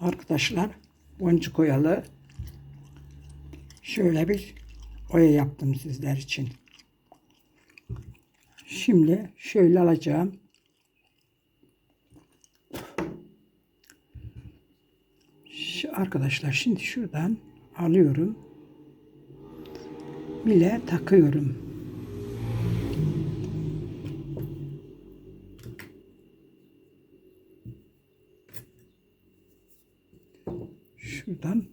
Arkadaşlar boncuk oyalı şöyle bir oya yaptım sizler için. Şimdi şöyle alacağım. Arkadaşlar şimdi şuradan alıyorum. Bile takıyorum. Şuradan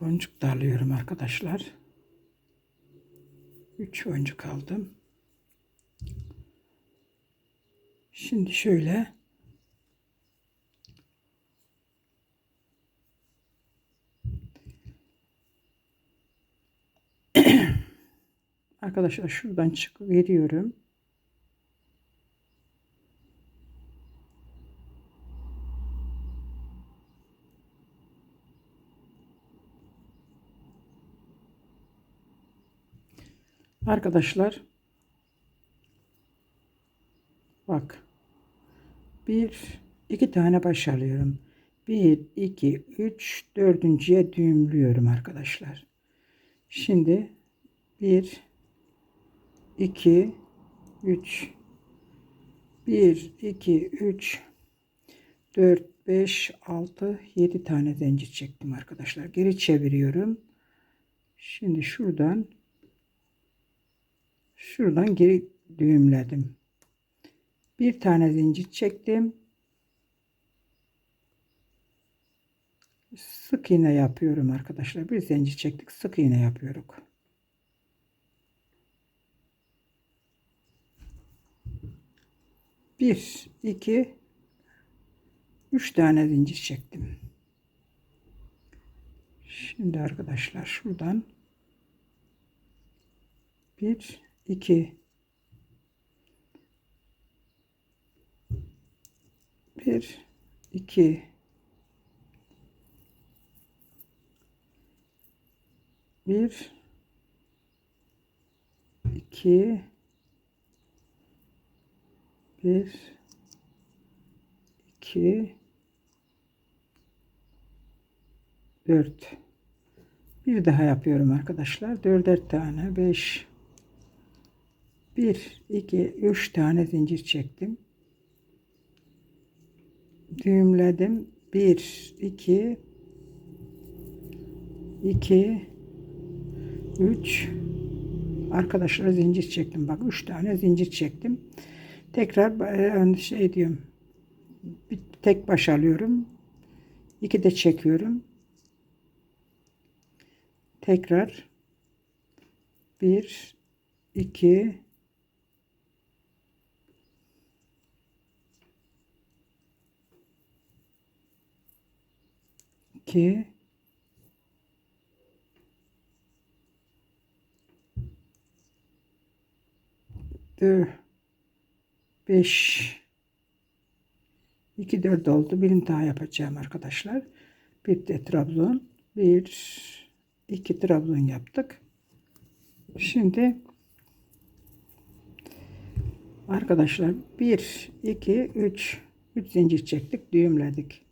boncuk da alıyorum arkadaşlar. 3 boncuk aldım. Şimdi şöyle Arkadaşlar şuradan çıkıp veriyorum. Arkadaşlar bak bir iki tane baş alıyorum. Bir, iki, üç, dördüncüye düğümlüyorum arkadaşlar. Şimdi bir, iki, üç, bir, iki, üç, dört, beş, altı, yedi tane zincir çektim arkadaşlar. Geri çeviriyorum. Şimdi şuradan şuradan geri düğümledim. Bir tane zincir çektim. Sık iğne yapıyorum arkadaşlar. Bir zincir çektik. Sık iğne yapıyoruz. Bir, iki, üç tane zincir çektim. Şimdi arkadaşlar şuradan bir, iki, bir, iki, bir, iki, bir, iki, dört. Bir daha yapıyorum arkadaşlar. Dörder tane, beş, bir, iki, üç tane zincir çektim. Düğümledim. Bir, iki, iki, üç. Arkadaşlar zincir çektim. Bak üç tane zincir çektim. Tekrar e, şey diyorum. Bir tek baş alıyorum. İki de çekiyorum. Tekrar bir, iki, iki, dört, beş, iki dört oldu. Birini daha yapacağım arkadaşlar. Bir de trabzon. Bir, iki trabzon yaptık. Şimdi arkadaşlar bir, iki, üç, üç zincir çektik, düğümledik.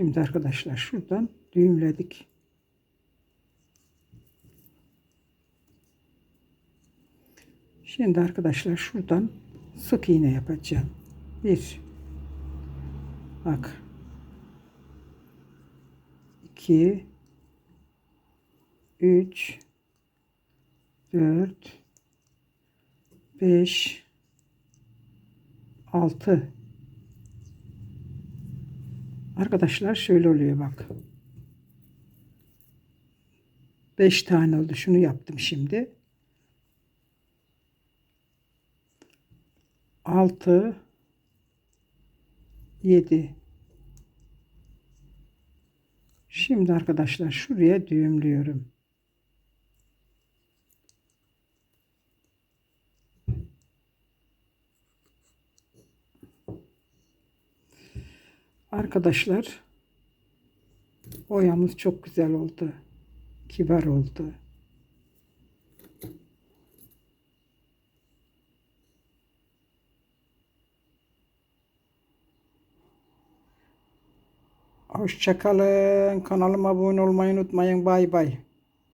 Şimdi arkadaşlar şuradan düğümledik. Şimdi arkadaşlar şuradan sık iğne yapacağım. Bir. Bak. iki, Üç. Dört. Beş. Altı. Arkadaşlar şöyle oluyor bak. 5 tane oldu. Şunu yaptım şimdi. 6 7 Şimdi arkadaşlar şuraya düğümlüyorum. Arkadaşlar oyamız çok güzel oldu. Kibar oldu. Hoşçakalın. Kanalıma abone olmayı unutmayın. Bay bay.